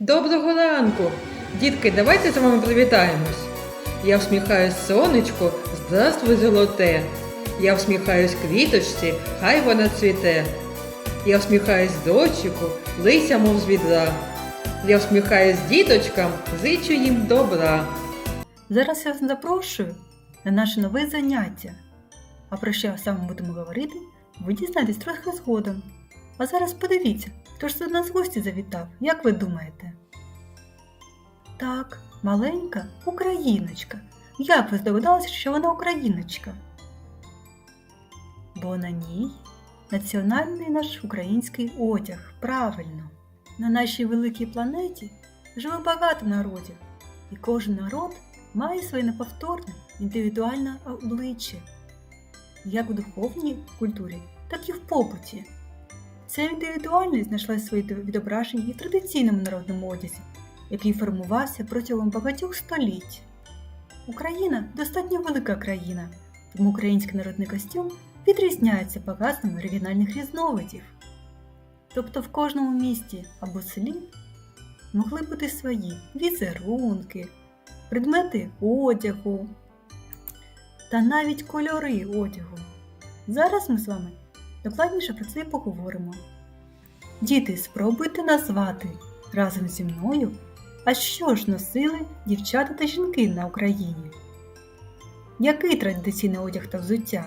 Доброго ранку! Дітки, давайте з вами привітаємось. Я всміхаюсь сонечку, здравствуй, золоте. Я всміхаюсь квіточці, хай вона цвіте. Я всміхаюсь дощику, лися, мов з відра. Я всміхаюсь діточкам, зичу їм добра. Зараз я вас запрошую на наше нове заняття. А про що саме будемо говорити, ви дізнаєтесь трохи згодом. А зараз подивіться, хто ж до нас гості завітав, як ви думаєте? Так, маленька україночка. Як ви здогадалися, що вона україночка? Бо на ній національний наш український одяг. Правильно. На нашій великій планеті живе багато народів, і кожен народ має своє неповторне індивідуальне обличчя, як в духовній культурі, так і в побуті. Ця індивідуальність знайшла своє відображення і в традиційному народному одязі, який формувався протягом багатьох століть. Україна достатньо велика країна, тому український народний костюм відрізняється багатством регіональних різновидів. Тобто в кожному місті або селі могли бути свої візерунки, предмети одягу та навіть кольори одягу. Зараз ми з вами докладніше про це і поговоримо. Діти, спробуйте назвати разом зі мною, а що ж носили дівчата та жінки на Україні? Який традиційний одяг та взуття?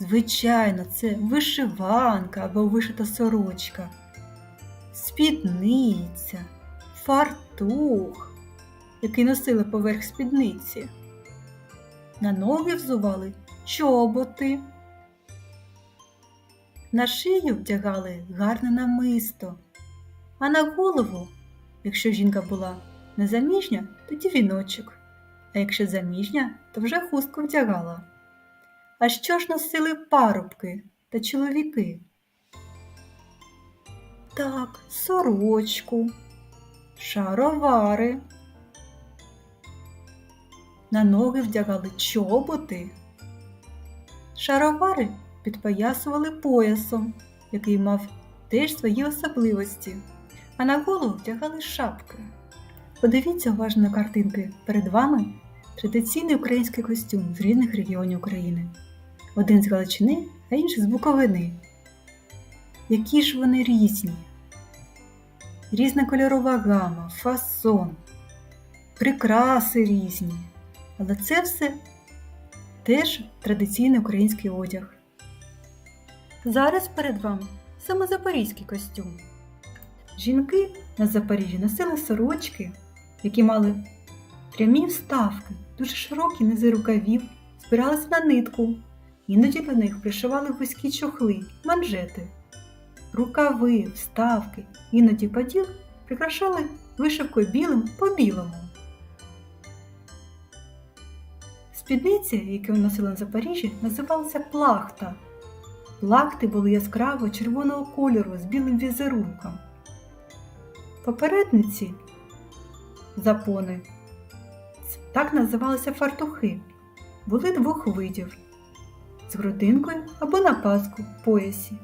Звичайно, це вишиванка або вишита сорочка, спідниця, фартух, який носили поверх спідниці. На ноги взували чоботи. На шию вдягали гарне намисто, а на голову, якщо жінка була незаміжня, тоді віночок, а якщо заміжня, то вже хустку вдягала. А що ж носили парубки та чоловіки? Так, сорочку, шаровари. На ноги вдягали чоботи. Шаровари підпоясували поясом, який мав теж свої особливості, а на голову вдягали шапки. Подивіться уважно на картинки. Перед вами традиційний український костюм з різних регіонів України. Один з Галичини, а інший з Буковини. Які ж вони різні? Різна кольорова гама, фасон, прикраси різні. Але це все теж традиційний український одяг. Зараз перед вами саме запорізький костюм. Жінки на Запоріжжі носили сорочки, які мали прямі вставки, дуже широкі низи рукавів, спиралися на нитку. Іноді до них пришивали вузькі чохли, манжети, рукави, вставки, іноді поділ прикрашали вишивкою білим по білому. Спідниці, які носили на Запоріжжі, називалися плахта. Плахти були яскраво червоного кольору з білим візерунком. Попередниці запони так називалися фартухи, були двох видів з грудинкою або на паску в поясі.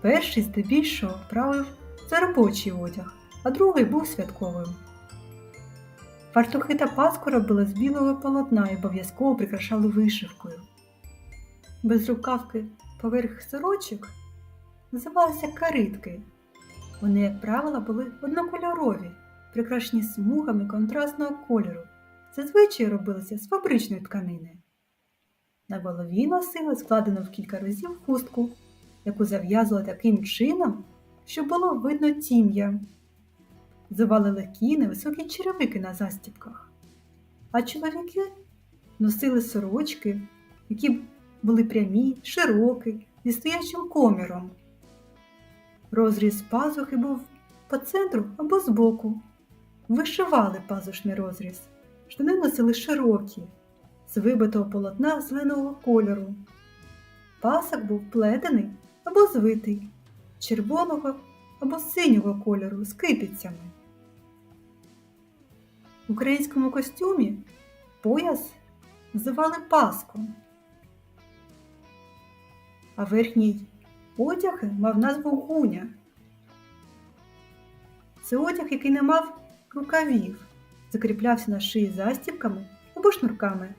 Перший здебільшого правив за робочий одяг, а другий був святковим. Фартухи та паску робили з білого полотна і обов'язково прикрашали вишивкою. Безрукавки поверх сорочок називалися каритки. Вони, як правило, були однокольорові, прикрашені смугами контрастного кольору. Зазвичай робилися з фабричної тканини. На голові носили складену в кілька разів хустку, яку зав'язували таким чином, щоб було видно тім'я. Зували легкі невисокі черевики на застібках. А чоловіки носили сорочки, які були прямі, широкі, зі стоячим коміром. Розріз пазухи був по центру або збоку. Вишивали пазушний розріз. Штани носили широкі, з вибитого полотна зеленого кольору. Пасок був плетений або звитий, червоного або синього кольору з кипіцями. В українському костюмі пояс називали паском, а верхній одяг мав назву гуня. Це одяг, який не мав рукавів, закріплявся на шиї застібками або шнурками.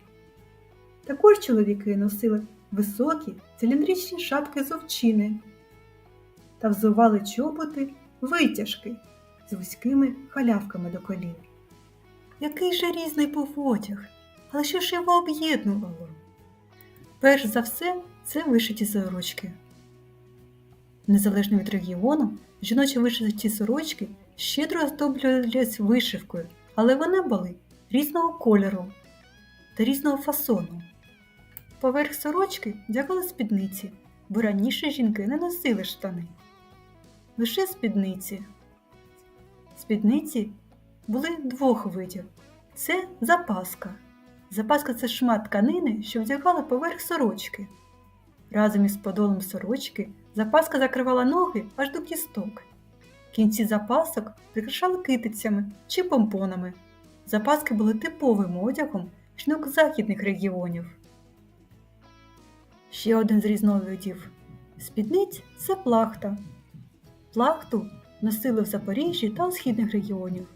Також чоловіки носили високі циліндричні шапки з овчини та взували чоботи витяжки з вузькими халявками до колін. Який же різний був одяг, але що ж його об'єднувало? Перш за все, це вишиті сорочки. Незалежно від регіону, жіночі вишиті сорочки щедро оздоблювались вишивкою, але вони були різного кольору та різного фасону. Поверх сорочки вдягали спідниці, бо раніше жінки не носили штани. Лише спідниці. Спідниці були двох видів. Це запаска. Запаска це шмат тканини, що вдягали поверх сорочки. Разом із подолом сорочки запаска закривала ноги аж до кісток. Кінці запасок прикрашали китицями чи помпонами. Запаски були типовим одягом жінок західних регіонів. Ще один з різновидів спідниць це плахта. Плахту носили в Запоріжжі та у східних регіонів,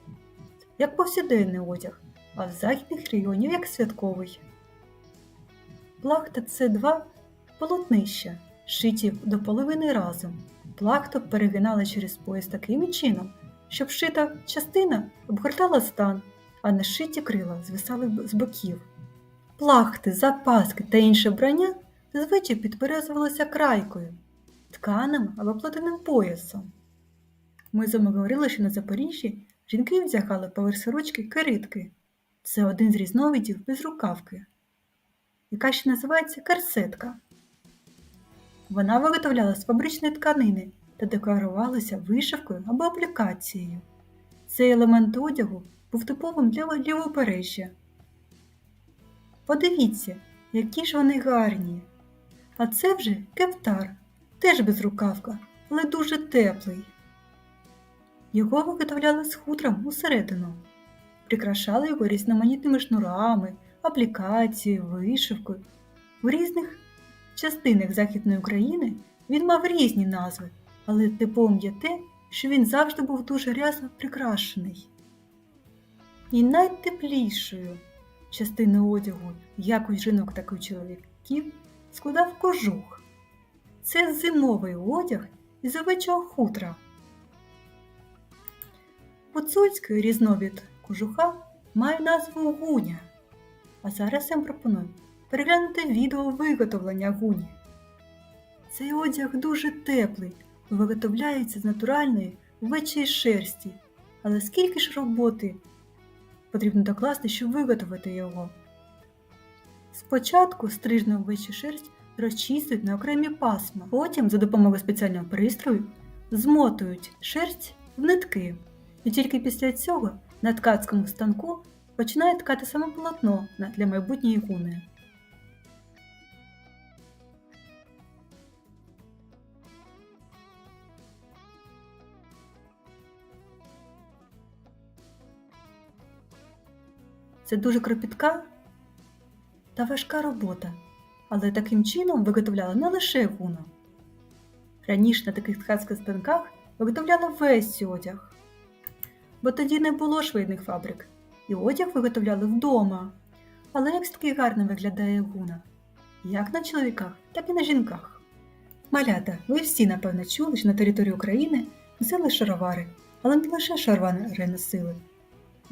як повсякденний одяг, а в західних регіонів як святковий. Плахта це два полотнища, шиті до половини разом. Плахту перегинали через пояс таким чином, щоб шита частина обгортала стан, а нашиті крила звисали з боків. Плахти, запаски та інше вбрання зазвичай підперезувалося крайкою, тканим або платиним поясом. Ми з говорили, що на Запоріжжі жінки вдягали поверх сорочки киритки. Це один з різновидів безрукавки, яка ще називається карсетка. Вона виготовляла з фабричної тканини та декорувалася вишивкою або аплікацією. Цей елемент одягу був типовим для лівобережжя. Подивіться, які ж вони гарні. А це вже кептар, теж безрукавка, але дуже теплий. Його виготовляли з хутром усередину, прикрашали його різноманітними шнурами, аплікацією, вишивкою. У різних частинах Західної України він мав різні назви, але типовим є те, що він завжди був дуже рясно прикрашений. І найтеплішою частиною одягу, як у жінок, так і у чоловіків, складав кожух. Це зимовий одяг із овечого хутра. Гуцульський різновид кожуха має назву гуня. А зараз я вам пропоную переглянути відео виготовлення гуні. Цей одяг дуже теплий, виготовляється з натуральної овечої шерсті. Але скільки ж роботи потрібно докласти, щоб виготовити його? Спочатку стрижну овечу шерсть розчісують на окремі пасма, потім за допомогою спеціального пристрою змотують шерсть в нитки. І тільки після цього на ткацькому станку починає ткати саме полотно для майбутньої гуни. Це дуже кропітка та важка робота, але таким чином виготовляли не лише гуну. Раніше на таких ткацьких станках виготовляли весь одяг, бо тоді не було швейних фабрик, і одяг виготовляли вдома. Але як таки гарно виглядає гуна, як на чоловіках, так і на жінках. Малята, ви всі, напевно, чули, що на території України носили шаровари, але не лише шаровари носили.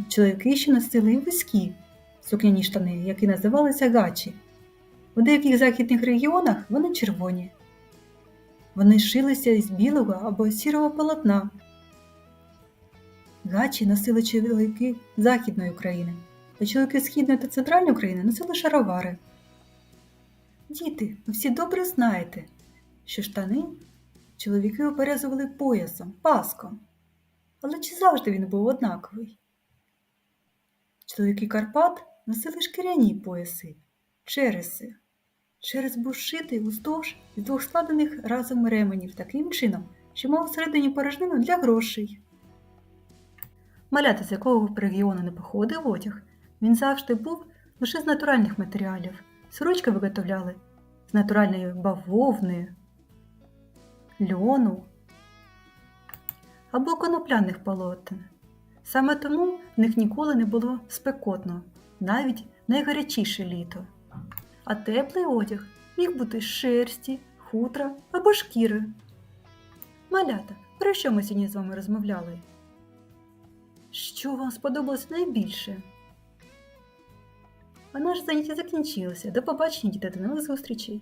Чоловіки ще носили і вузькі сукняні штани, які називалися гачі. У деяких західних регіонах вони червоні. Вони шилися із білого або сірого полотна. Гачі носили чоловіки Західної України, а чоловіки Східної та Центральної України носили шаровари. Діти, ви всі добре знаєте, що штани чоловіки оперезували поясом, паском. Але чи завжди він був однаковий? Чоловіки Карпат носили шкіряні пояси, череси. Черес був уздовж із двох складених разом ременів таким чином, що мав всередині порожнину для грошей. Малята, з якого б регіону не походив одяг, він завжди був лише з натуральних матеріалів. Сорочки виготовляли з натуральної бавовни, льону. або конопляних полотен. Саме тому в них ніколи не було спекотно, навіть найгарячіше літо. А теплий одяг міг бути з шерсті, хутра або шкіри. Малята, про що ми сьогодні з вами розмовляли? Що вам сподобалось найбільше? А наше заняття закінчилося. До побачення, діти, до нових зустрічей!